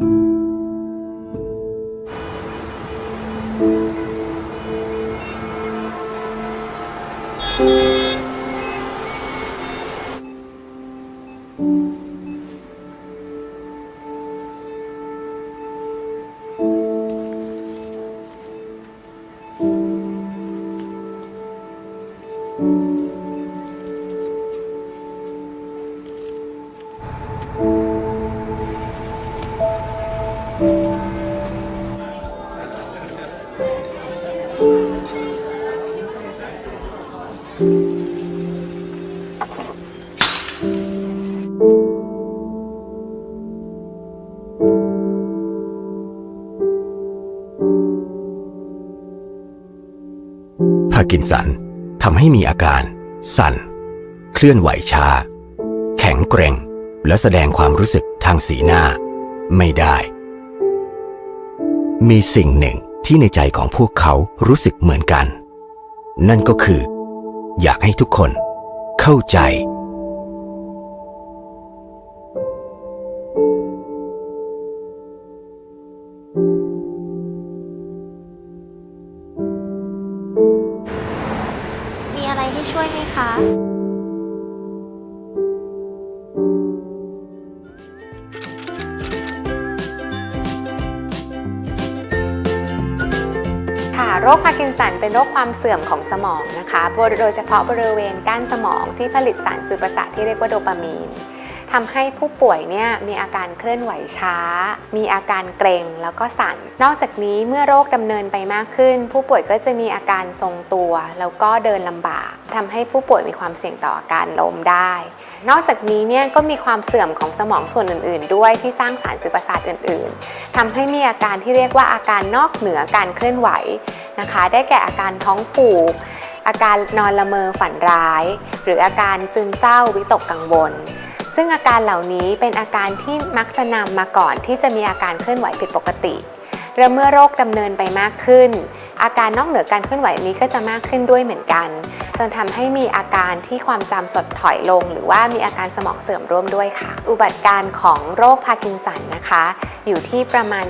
พาร์กินสันทำให้มีอาการ สั่น เคลื่อนไหวช้า แข็งเกร็ง และแสดงความรู้สึกทางสีหน้า ไม่ได้ มีสิ่งหนึ่งที่ในใจของพวกเขารู้สึกเหมือนกัน นั่นก็คือ อยากให้ทุกคนเข้าใจ ไรให้ช่วยไหมคะค่ะโรคพาร์กินสันเป็นโรคความเสื่อมของสมองนะคะ โดยเฉพาะบริเวณก้านสมองที่ผลิตสารสื่อประสาทที่เรียกว่าโดปามีน ทำให้ผู้ป่วยเนี่ยมีอาการเคลื่อนไหวช้า มีอาการเกร็งแล้วก็สั่น นอกจากนี้เมื่อโรคดำเนินไปมากขึ้น ผู้ป่วยก็จะมีอาการทรงตัว แล้วก็เดินลำบากทำให้ผู้ป่วยมีความเสี่ยงต่ออาการล้มได้ นอกจากนี้เนี่ยก็มีความเสื่อมของสมองส่วนอื่น ๆ ด้วยที่สร้างสารสื่อประสาทอื่น ๆทำให้มีอาการที่เรียกว่าอาการนอกเหนือการเคลื่อนไหวนะคะ ได้แก่อาการท้องผูกอาการนอนละเมอฝันร้าย หรืออาการซึมเศร้าวิตกกังวล ซึ่งอาการเหล่านี้เป็นอาการที่มักจะนำมาก่อนที่จะมีอาการเคลื่อนไหวผิดปกติและเมื่อโรคดำเนินไปมากขึ้น อาการนอกเหนือการเคลื่อนไหวนี้ก็จะมากขึ้นด้วยเหมือนกัน จนทำให้มีอาการที่ความจำสดถอยลง หรือว่ามีอาการสมองเสื่อมร่วมด้วยค่ะ อุบัติการของโรคพาร์กินสันนะคะ อยู่ที่ประมาณ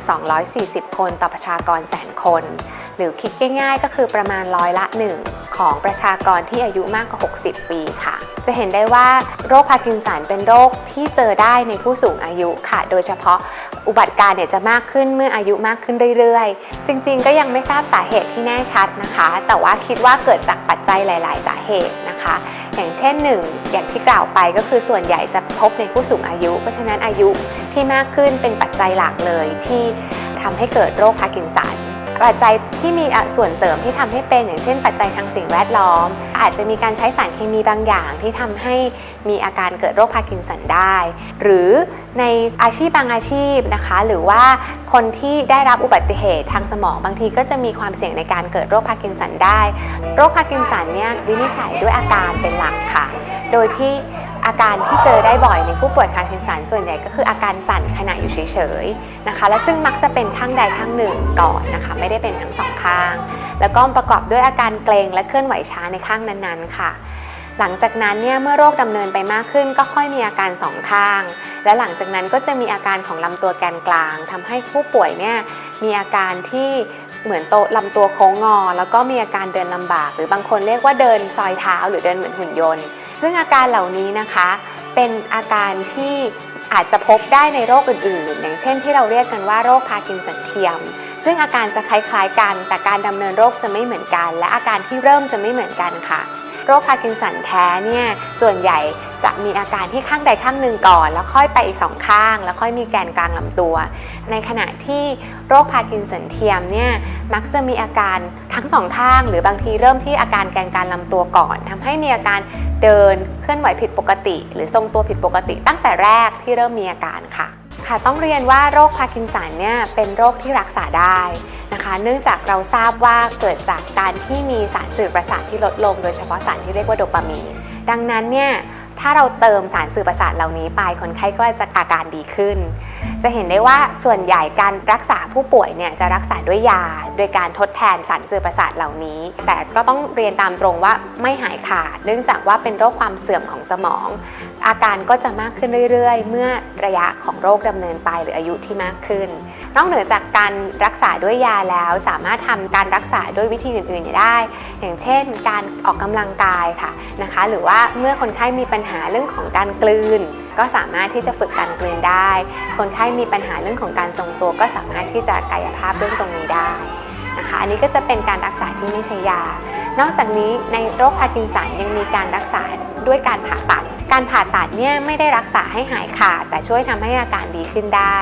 240 คนต่อประชากรแสนคน หรือคิดง่ายๆ ก็คือประมาณร้อยละหนึ่ง ของประชากรที่อายุมากกว่า 60 ปีค่ะ จะเห็นได้ว่าโรคพาร์กินสันเป็นโรคที่เจอได้ในผู้สูงอายุค่ะ โดยเฉพาะอุบัติการ์เนี่ยจะมากขึ้นเมื่ออายุมากขึ้นเรื่อยๆ จริงๆ ก็ยังไม่ทราบสาเหตุที่แน่ชัดนะคะ แต่ว่าคิดว่าเกิดจากปัจจัยหลาย ๆ สาเหตุนะคะ อย่างเช่นหนึ่งอย่างที่กล่าวไปก็คือส่วนใหญ่จะพบในผู้สูงอายุ เพราะฉะนั้นอายุที่มากขึ้นเป็นปัจจัยหลักเลยที่ทำให้เกิดโรคพาร์กินสัน ปัจจัยที่มีส่วนเสริมที่ทำให้เป็น อย่างเช่น ปัจจัยทางสิ่งแวดล้อม อาจจะมีการใช้สารเคมีบางอย่างที่ทำให้มีอาการเกิดโรคพาร์กินสันได้ หรือในอาชีพบางอาชีพนะคะ หรือว่าคนที่ได้รับอุบัติเหตุทางสมองบางทีก็จะมีความเสี่ยงในการเกิดโรคพาร์กินสันได้ โรคพาร์กินสันเนี่ยวินิจฉัยด้วยอาการเป็นหลักค่ะ โดยที่ อาการที่เจอได้บ่อยในผู้ป่วยพาร์กินสันส่วนใหญ่ก็คืออาการสั่นขณะอยู่เฉยๆนะคะ และซึ่งมักจะเป็นข้างใดข้างหนึ่งก่อนนะคะ ไม่ได้เป็นทั้งสองข้าง แล้วก็ประกอบด้วยอาการเกร็งและเคลื่อนไหวช้าในข้างนั้นๆค่ะ หลังจากนั้นเนี่ยเมื่อโรคดำเนินไปมากขึ้น ก็ค่อยมีอาการสองข้าง และหลังจากนั้นก็จะมีอาการของลำตัวแกนกลางทำให้ผู้ป่วยเนี่ยมีอาการที่เหมือนโตลำตัวโค้งงอ แล้วก็มีอาการเดินลำบาก หรือบางคนเรียกว่าเดินซอยเท้าหรือเดินเหมือนหุ่นยนต์ ซึ่งอาการเหล่านี้นะคะเป็นอาการที่อาจจะพบได้ในโรคอื่นๆ อย่างเช่นที่เราเรียกกันว่าโรคพาร์กินสันเทียม ซึ่งอาการจะคล้ายๆกัน แต่การดำเนินโรคจะไม่เหมือนกัน และอาการที่เริ่มจะไม่เหมือนกันค่ะ โรคพาร์กินสันแท้เนี่ยส่วนใหญ่ จะมีอาการที่ข้างใดข้างหนึ่งก่อน แล้วค่อยไปอีกสองข้าง แล้วค่อยมีแกนกลางลำตัว ในขณะที่โรคพาร์กินสันเทียมเนี่ยมักจะมีอาการทั้งสองข้าง หรือบางทีเริ่มที่อาการแกนกลางลำตัวก่อนทำให้มีอาการเดินเคลื่อนไหวผิดปกติ หรือทรงตัวผิดปกติ ตั้งแต่แรกที่เริ่มมีอาการค่ะค่ะต้องเรียนว่าโรคพาร์กินสันเนี่ยเป็นโรคที่รักษาได้นะคะ เนื่องจากเราทราบว่าเกิดจากการที่มีสารสื่อประสาทที่ลดลง โดยเฉพาะสารที่เรียกว่าโดปามีนดังนั้นเนี่ย ถ้าเราเติมสารสื่อประสาทเหล่านี้ไปคนไข้ก็จะอาการดีขึ้น จะเห็นได้ว่าส่วนใหญ่การรักษาผู้ป่วยเนี่ยจะรักษาด้วยยา โดยการทดแทนสารสื่อประสาทเหล่านี้ แต่ก็ต้องเรียนตามตรงว่าไม่หายขาด เนื่องจากว่าเป็นโรคความเสื่อมของสมอง อาการก็จะมากขึ้นเรื่อยๆ เมื่อระยะของโรคดำเนินไปหรืออายุที่มากขึ้นนอกเหนือจากการรักษาด้วยยาแล้วสามารถทำการรักษาด้วยวิธีอื่นๆได้ อย่างเช่น การออกกำลังกายค่ะนะคะ หรือว่าเมื่อคนไข้มีปัญหาเรื่องของการกลืน ก็สามารถที่จะฝึกการกลืนได้ คนไข้มีปัญหาเรื่องของการทรงตัว ก็สามารถที่จะกายภาพเรื่องตรงนี้ได้นะคะ อันนี้ก็จะเป็นการรักษาที่ไม่ใช่ยา นอกจากนี้ในโรคพาร์กินสันยังมีการรักษาด้วยการผ่าตัด การผ่าตัดเนี่ยไม่ได้รักษาให้หายขาดแต่ช่วยทำให้อาการดีขึ้นได้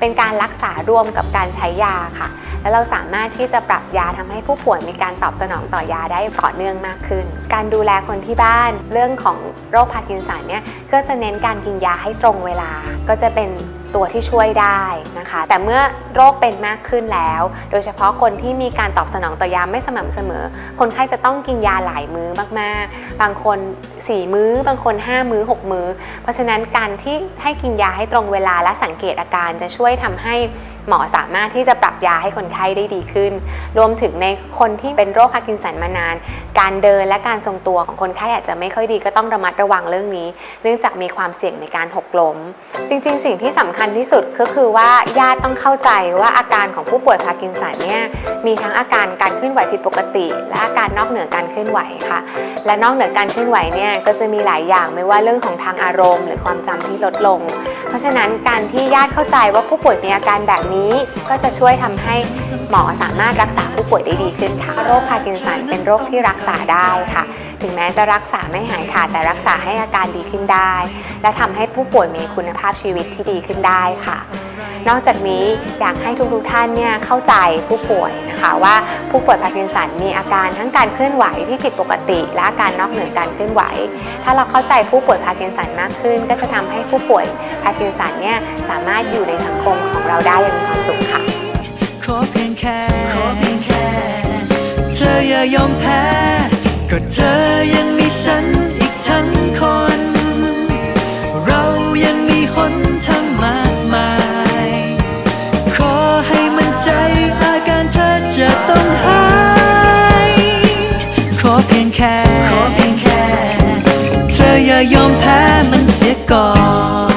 เป็นการรักษารวมกับการใช้ยาค่ะ แล้วเราสามารถที่จะปรับยาทำให้ผู้ป่วยมีการตอบสนองต่อยาได้ต่อเนื่องมากขึ้น การดูแลคนที่บ้านเรื่องของโรคพาร์กินสันเนี่ยก็จะเน้นการกินยาให้ตรงเวลาก็จะเป็น ตัวที่ช่วยได้นะคะ แต่เมื่อโรคเป็นมากขึ้นแล้ว โดยเฉพาะคนที่มีการตอบสนองต่อยาไม่สม่ำเสมอ คนไข้จะต้องกินยาหลายมื้อมากๆ บางคน 4 มื้อ บางคน 5 มื้อ 6 มื้อ เพราะฉะนั้นการที่ให้กินยาให้ตรงเวลาและสังเกตอาการจะช่วยทำให้หมอสามารถที่จะปรับยาให้คนไข้ได้ดีขึ้น รวมถึงในคนที่เป็นโรคพาร์กินสันมานาน การเดินและการทรงตัวของคนไข้อาจจะไม่ค่อยดีก็ต้องระมัดระวังเรื่องนี้ เนื่องจากมีความเสี่ยงในการหกล้ม จริง ๆ สิ่งที่สำคัญที่สุดก็คือว่าญาติต้องเข้าใจว่าอาการของผู้ป่วยพาร์กินสันเนี่ยมีทั้งอาการการเคลื่อนไหวผิดปกติ และอาการนอกเหนือการเคลื่อนไหวค่ะ และนอกเหนือการเคลื่อนไหวเนี่ยก็จะมีหลายอย่างไม่ว่าเรื่องของทางอารมณ์ หรือความจำที่ลดลง เพราะฉะนั้นการที่ญาติเข้าใจว่าผู้ป่วยมีอาการแบบนี้ก็จะช่วยทำให้หมอสามารถรักษาผู้ป่วยได้ดีขึ้นค่ะโรคพาร์กินสันเป็นโรคที่รักษาได้ค่ะ ถึงแม้จะรักษาไม่หายขาดแต่รักษาให้อาการดีขึ้นได้ และทำให้ผู้ป่วยมีคุณภาพชีวิตที่ดีขึ้นได้ค่ะ นอกจากนี้อยากให้ทุกๆท่านเนี่ยเข้าใจผู้ป่วยนะคะว่าผู้ป่วยพาร์กินสันมีอาการทั้งการเคลื่อนไหวที่ผิดปกติ และอาการนอกเหนือการเคลื่อนไหว ถ้าเราเข้าใจผู้ป่วยพาร์กินสันมากขึ้น ก็จะทำให้ผู้ป่วยพาร์กินสันเนี่ยสามารถอยู่ในสังคมของเราได้อย่างมีความสุขค่ะ ก็เธอยังมีฉันอีกทั้งคน เรายังมีหนทางมากมาย ขอให้มันใจอาการเธอจะต้องหาย ขอเพียงแค่ ขอเพียงแค่ เธออย่ายอมแพ้มันเสียก่อน